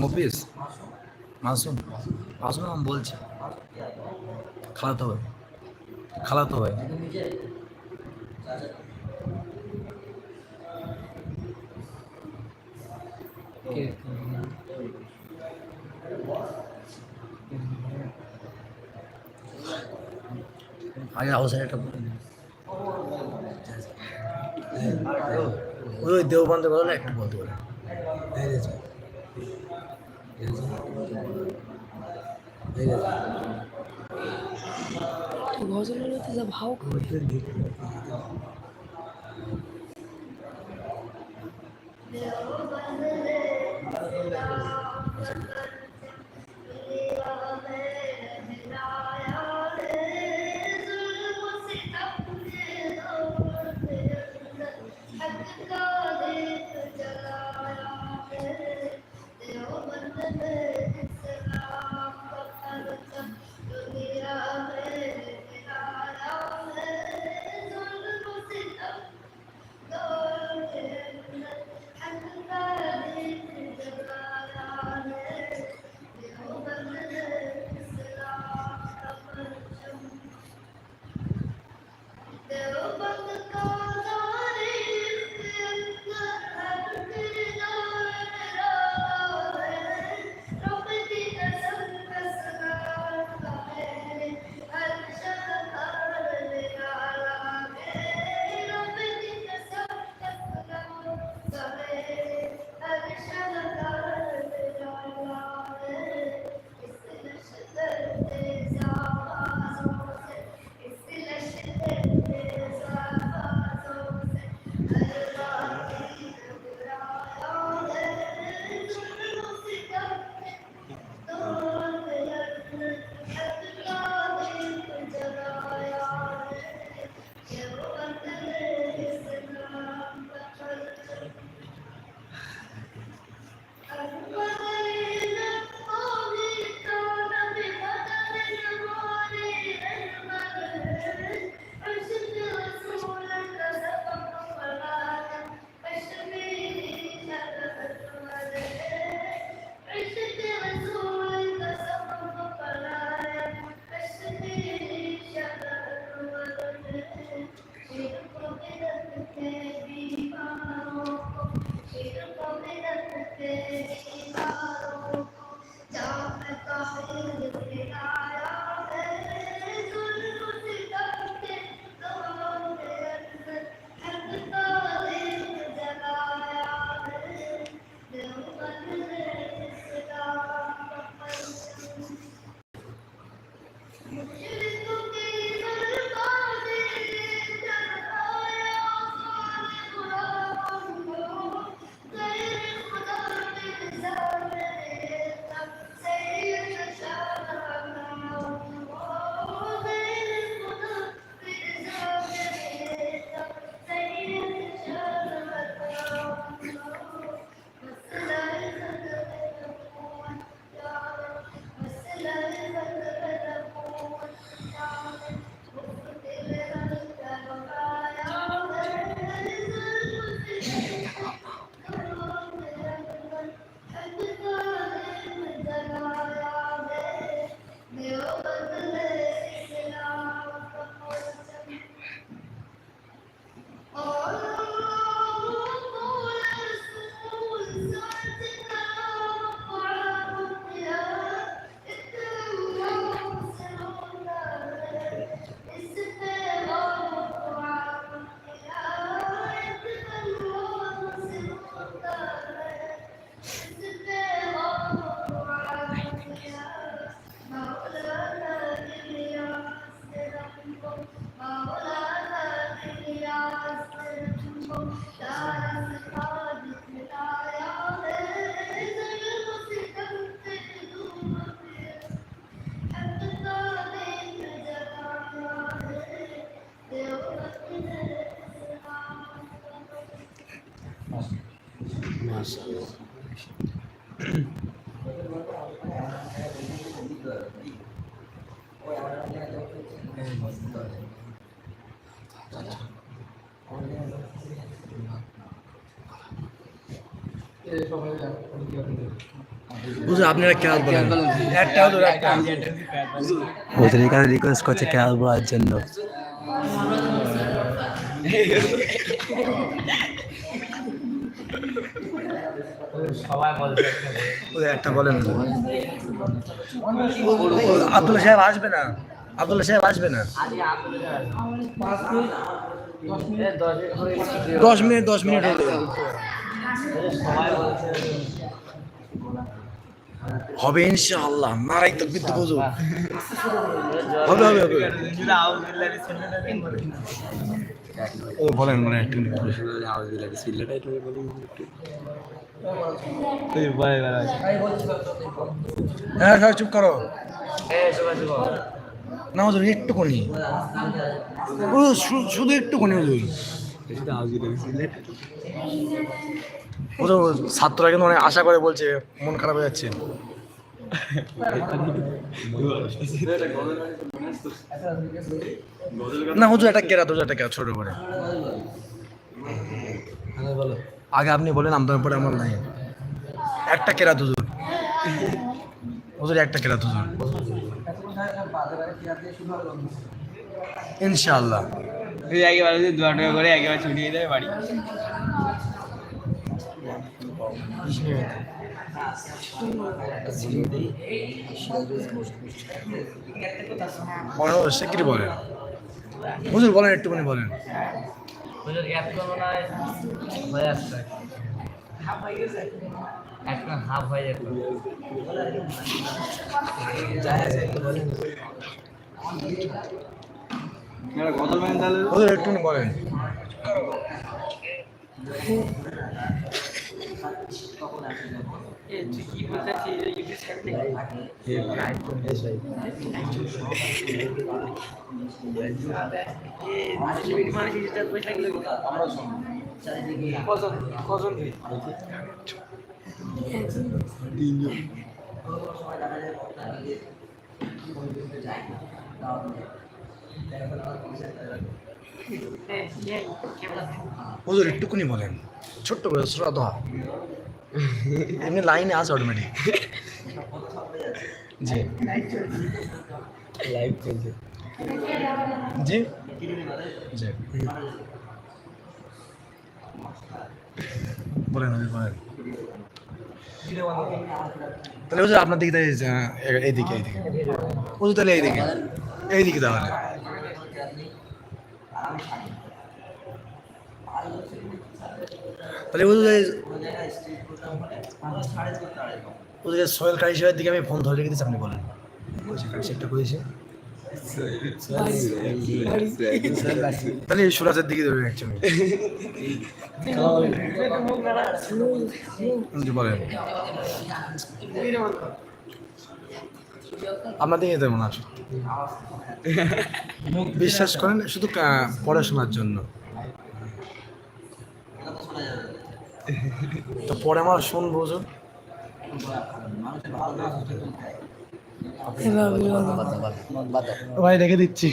মফিস? মাসুম। মাসুম আমি বলছি খালাতো ভাই খালাতো ভাই। আগে অবস্থায় একটা বলে ওই দেওবন্ধ বলে একটু বলতে ভজনগুলো তো ভাও Yeah. Thank. মাশাআল্লাহ বুঝুন আপনারা কেরাত বলেন? একটা রিকোয়েস্ট করছে কেরাত বলার জন্য? একটা বলেন আব্দুল্লাহ সাহেব আসবে না। আব্দুল্লাহ সাহেব আসবে না। দশ মিনিট দশ মিনিট হলো হবে ইনশাআল্লাহ নারাই তো বিদ্যুৎ বুঝো হবে হবে হবে। ও বলেন মানে একটু হ্যাঁ হ্যাঁ চুপ করো। না হুজুর একটুখানি। ও শুধু একটুখানি হুজুর হুজুর ছাত্ররা কিন্তু অনেক আশা করে বলছে মন খারাপ হয়ে যাচ্ছে। না হুজুর একটা কেরা একটা কেরা ছোট করে। আগে আপনি বলেন আমদার পরে আমার নাই। একটা কেরাত হুজুর হুজুর একটা কেরাত হুজুর ইনশাআল্লাহ। একেবারে যদি দু টাকা করে একেবারে ছুটিয়ে দেয় বাড়ি। বলেন হুজুর, শিগগিরই বলেন হুজুর বলেন একটুখানি বলেন। হাফ হয়ে যেত হুজুর একটুখানি বলেন। হুজুর একটুখানি বলেন। ছোট্ট করে শ্রদ্ধা। এমনি লাইনে আছে অটোমেটিক জি লাইভ চলছে জি জি বলেন হুজুর বলেন তাহলে হুজুর আপনার দিকে তাহলে, আহ, এইদিকে এইদিকে হুজুর তাহলে এইদিকে এইদিকে তাহলে তাহলে এই- সোহেল সাহেবের দিকে আমি ফোন ধরে রেখে আপনি বলেন। সেটা করেছে। তাহলে দিকে ধরে বলেন। আপনার দিকে তেমন আছে বিশ্বাস করেন, শুধু পড়াশোনার জন্য। তো পরে আমার শোন বুঝো ভাই রেখে দিচ্ছি।